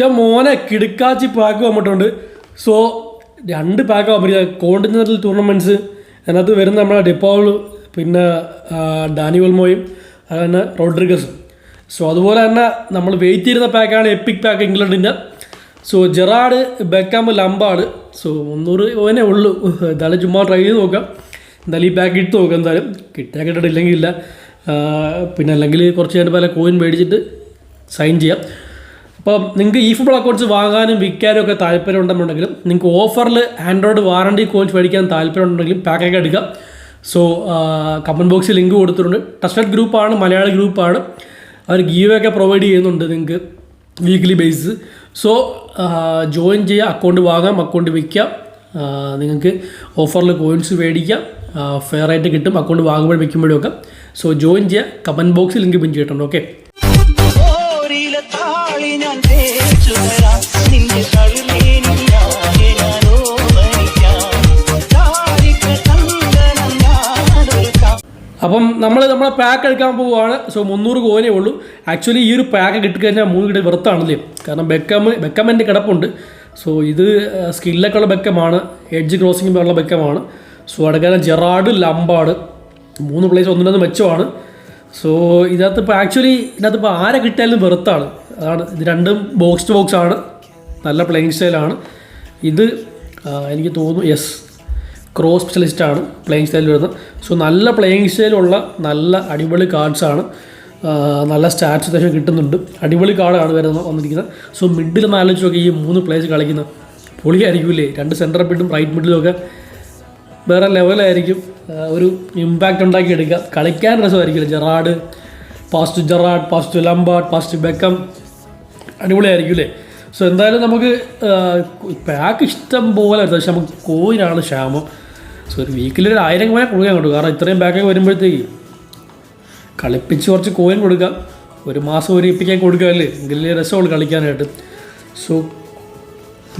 ഇഷ്ടം മോനെ കിടുക്കാച്ചി പാക്ക് വന്നിട്ടുണ്ട്. സോ രണ്ട് പാക്ക് വന്നിരിക്കുക കോണ്ടിനെന്റൽ ടൂർണമെന്റ്സ് അതിനകത്ത് വരുന്ന നമ്മുടെ ഡിപ്പോൾ പിന്നെ ആ, ഡാനി ഒൽമോയും അത് തന്നെ റോഡ്രിഗസും. സോ അതുപോലെ തന്നെ നമ്മൾ വെയിറ്റ് ചെയ്യുന്ന പാക്കാണ് എപ്പിക് പാക്ക് ഇംഗ്ലണ്ടിന്റെ so Gerrard Beckham Lampard so മുന്നൂറ് ഓനെ ഉള്ളൂ. എന്തായാലും ചുമ്മാ ട്രൈ ചെയ്ത് നോക്കാം. എന്തായാലും ഈ പാക്ക് ഇട്ട് നോക്കാം എന്തായാലും. കിട്ടിയാൽ കിട്ടിട്ടില്ലെങ്കിൽ ഇല്ല. പിന്നെ അല്ലെങ്കിൽ കുറച്ച് നേരം പല കോയിൻ മേടിച്ചിട്ട് സൈൻ ചെയ്യാം. അപ്പം നിങ്ങൾക്ക് ഈ ഫുട്ബോൾ അക്കൗണ്ട്സ് വാങ്ങാനും വിൽക്കാനും ഒക്കെ താല്പര്യം ഉണ്ടെന്നുണ്ടെങ്കിലും നിങ്ങൾക്ക് ഓഫറിൽ ആൻഡ്രോയിഡ് വാറണ്ടി കോച്ച് മേടിക്കാൻ താല്പര്യം ഉണ്ടെങ്കിലും പാക്കൊക്കെ എടുക്കാം സോ കമന്റ് ബോക്സിൽ ലിങ്ക് കൊടുത്തിട്ടുണ്ട്. ട്രസ്റ്റഡ് ഗ്രൂപ്പാണ് മലയാളി ഗ്രൂപ്പാണ് അവർ ഗീവ് ഒക്കെ പ്രൊവൈഡ് ചെയ്യുന്നുണ്ട് നിങ്ങൾക്ക് വീക്ക്ലി ബേസിസ് സോ ജോയിൻ ചെയ്യുക അക്കൗണ്ട് വാങ്ങാം അക്കൗണ്ട് വിൽക്കാം നിങ്ങൾക്ക് ഓഫറിൽ കോയിൻസ് മേടിക്കാം ഫെയർ ആയിട്ട് കിട്ടും അക്കൗണ്ട് വാങ്ങുമ്പോഴും വിൽക്കുമ്പോഴും ഒക്കെ. സോ ജോയിൻ ചെയ്യുക. കമന്റ് ബോക്സിൽ ലിങ്ക് പിൻ ചെയ്തിട്ടുണ്ട്. ഓക്കെ അപ്പം നമ്മൾ നമ്മളെ പാക്ക് എടുക്കാൻ പോവുകയാണ്. സോ മുന്നൂറ് കോലേ ഉള്ളൂ. ആക്ച്വലി ഈ ഒരു പാക്ക് കിട്ടിക്കഴിഞ്ഞാൽ മൂന്ന് കിട്ടി വെറുത്താണല്ലേ? കാരണം ബെക്കം ബെക്കമ്മന്റെ കിടപ്പുണ്ട്. സോ ഇത് സ്കില്ലൊക്കെ ഉള്ള ബെക്കമാണ് എഡ്ജ് ക്രോസിംഗ് ഉള്ള ബെക്കമാണ് സോ അടുക്കാൻ ജെറാഡ് ലംബാഡ് മൂന്ന് പ്ലേസ് ഒന്നിനൊന്ന് മെച്ചമാണ്. സോ ഇതിനകത്ത് ഇപ്പോൾ ആക്ച്വലി ഇതിനകത്ത് ഇപ്പോൾ ആരെ കിട്ടിയാലും വെറുത്താണ്. അതാണ് ഇത് രണ്ടും ബോക്സ് ടു ബോക്സ് ആണ്. നല്ല പ്ലെയിൻ സ്റ്റൈലാണ് ഇത് എനിക്ക് തോന്നുന്നു യെസ് ക്രോസ് സ്പെഷ്യലിസ്റ്റ് ആണ് പ്ലെയിങ് സ്റ്റൈൽ വരുന്നത്. സോ നല്ല പ്ലെയിങ് സ്റ്റൈലുള്ള നല്ല അടിപൊളി കാർഡ്സ് ആണ്. നല്ല സ്റ്റാറ്റ്സ് അത്യാവശ്യം കിട്ടുന്നുണ്ട്. അടിപൊളി കാർഡാണ് വരുന്നത് വന്നിരിക്കുന്നത്. സോ മിഡിൽ ഒന്ന് ആലോചിച്ച് നോക്കി ഈ മൂന്ന് പ്ലേസ് കളിക്കുന്നത് പൊളിയായിരിക്കില്ലേ രണ്ട് സെന്റർ മിഡും റൈറ്റ് മിഡിലും ഒക്കെ വേറെ ലെവലായിരിക്കും ഒരു ഇമ്പാക്റ്റ് ഉണ്ടാക്കി എടുക്കുക. കളിക്കാൻ രസമായിരിക്കില്ല. Gerrard past Gerrard past Lampard past Beckham. അടിപൊളിയായിരിക്കും അല്ലേ സോ എന്തായാലും നമുക്ക് പാക്ക് ഇഷ്ടം പോലെ പക്ഷെ നമുക്ക് കോയിനാണ് ക്ഷാമം. സോ ഒരു വീക്കിൽ ഒരു ആയിരം കോയിൻ കൊടുക്കാൻ കിട്ടും കാരണം ഇത്രയും പാക്കൊക്കെ വരുമ്പോഴത്തേക്ക് കളിപ്പിച്ച് കുറച്ച് കോയിൻ കൊടുക്കാം. ഒരു മാസം ഒരു ഇപ്പിക്കാൻ കൊടുക്കാമല്ലേ എങ്കിലേ രസമുള്ളൂ കളിക്കാനായിട്ട്. സോ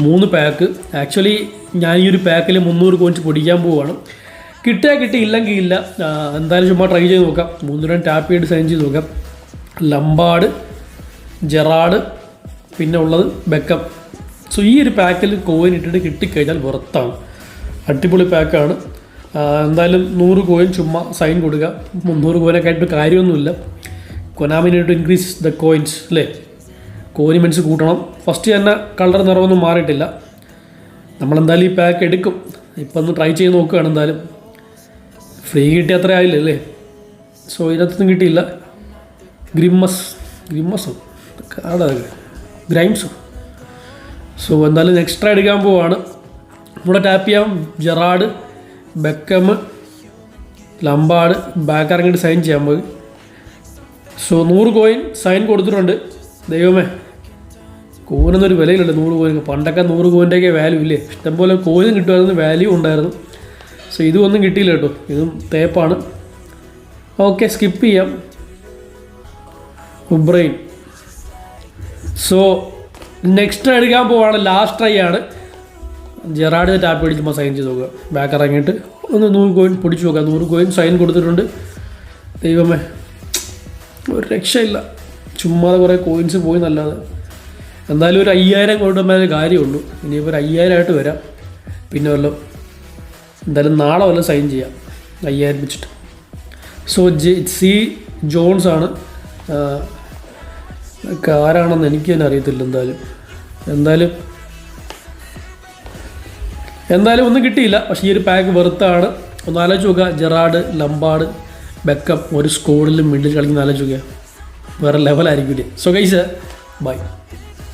മൂന്ന് പാക്ക് ആക്ച്വലി ഞാൻ ഈ ഒരു പാക്കിൽ മുന്നൂറ് കോയിൻസ് പൊടിക്കാൻ പോവുകയാണ് കിട്ടിയാൽ കിട്ടി ഇല്ലെങ്കിൽ ഇല്ല. എന്തായാലും ചുമ്മാ ട്രൈ ചെയ്ത് നോക്കാം. മൂന്ന് രൂപ ടാപ്പ് ചെയ്ത് സൈൻ ചെയ്ത് നോക്കാം. ലംബാട് ജെറാഡ് പിന്നെ ഉള്ളത് ബെക്കം സോ ഈ ഒരു പാക്കിൽ കോയിൻ ഇട്ടിട്ട് കിട്ടിക്കഴിഞ്ഞാൽ പുറത്താണ് അടിപൊളി പാക്കാണ് എന്തായാലും നൂറ് കോയിൻ ചുമ്മാ സൈൻ കൊടുക്കുക മുന്നൂറ് കോയിനൊക്കെ ആയിട്ട് കാര്യമൊന്നുമില്ല. കൊനാമിനായിട്ട് ഇൻക്രീസ് ദ കോയിൻസ് അല്ലേ? കോനിമെന്റ്സ് കൂട്ടണം. ഫസ്റ്റ് തന്നെ കളർ നിറമൊന്നും മാറിയിട്ടില്ല. നമ്മളെന്തായാലും ഈ പാക്ക് എടുക്കും. ഇപ്പം ഒന്ന് ട്രൈ ചെയ്ത് നോക്കുകയാണ് എന്തായാലും. ഫ്രീ കിട്ടിയ അത്ര ആയില്ലല്ലേ സോ ഇതിനകത്തൊന്നും കിട്ടിയില്ല. ഗ്രിമ്മസ് ഗ്രിമ്മസോ കാർഡൊക്കെ ഗ്രൈംസോ സോ എന്തായാലും എക്സ്ട്രാ എടുക്കാൻ പോവാണ്. ഇവിടെ ടാപ്പ് ചെയ്യാം. ജെറാഡ് ബെക്കം ലംബാഡ് ബാക്ക് ഇറങ്ങിയിട്ട് സൈൻ ചെയ്യാൻ പോയി. സോ നൂറ് കോയിൻ സൈൻ കൊടുത്തിട്ടുണ്ട്. ദൈവമേ കോയിനൊന്നൊരു വിലയിലുണ്ട്. നൂറ് കോയിൻ. പണ്ടൊക്കെ നൂറ് കോയിന്റെയൊക്കെ വാല്യൂ ഇല്ലേ? ഇഷ്ടംപോലെ കോയിനും കിട്ടുമായിരുന്നു വാല്യൂ ഉണ്ടായിരുന്നു. സോ ഇതൊന്നും കിട്ടിയില്ല കേട്ടോ. ഇതും തേപ്പാണ് ഓക്കെ സ്കിപ്പ് ചെയ്യാം. ഉബ്രൈൻ സോ നെക്സ്റ്റ് എടുക്കാൻ പോവാണ്. ലാസ്റ്റ് ട്രൈ ആണ്. ജെറാഡ് ടാപ്പ് പിടിക്കുമ്പോൾ സൈൻ ചെയ്ത് നോക്കുക. ബാക്ക് ഇറങ്ങിയിട്ട് ഒന്ന് നൂറ് കോയിൻ പിടിച്ചു നോക്കുക. നൂറ് കോയിൻ സൈൻ കൊടുത്തിട്ടുണ്ട്. ദൈവമേ ഒരു രക്ഷയില്ല. ചുമ്മാതെ കുറേ കോയിൻസ് പോയി നല്ലത്. എന്തായാലും ഒരു അയ്യായിരം കൊണ്ടുവന്നാൽ കാര്യമുള്ളൂ. ഇനിയിപ്പോൾ ഒരു അയ്യായിരമായിട്ട് വരാം. പിന്നെ വല്ലതും എന്തായാലും നാളെ വല്ലതും സൈൻ ചെയ്യാം. അയ്യായിരം വെച്ചിട്ട്. സോ ജെ സി ജോൺസ് ആണ്. ആരാണെന്ന് എനിക്ക് തന്നെ അറിയത്തില്ല എന്തായാലും. എന്തായാലും എന്തായാലും ഒന്നും കിട്ടിയില്ല. പക്ഷേ ഈ ഒരു പാക്ക് വെറുത്താണ് ഒന്ന് ആലോചിച്ച് നോക്കുക. ജെറാഡ് ലംബാഡ് ബെക്കം ഒരു സ്കോഡിലും മിഡിൽ കളിക്കുന്ന ആലോചിച്ച് നോക്കുക. വേറെ ലെവലായിരിക്കില്ലേ സോ ഗൈസ് ബൈ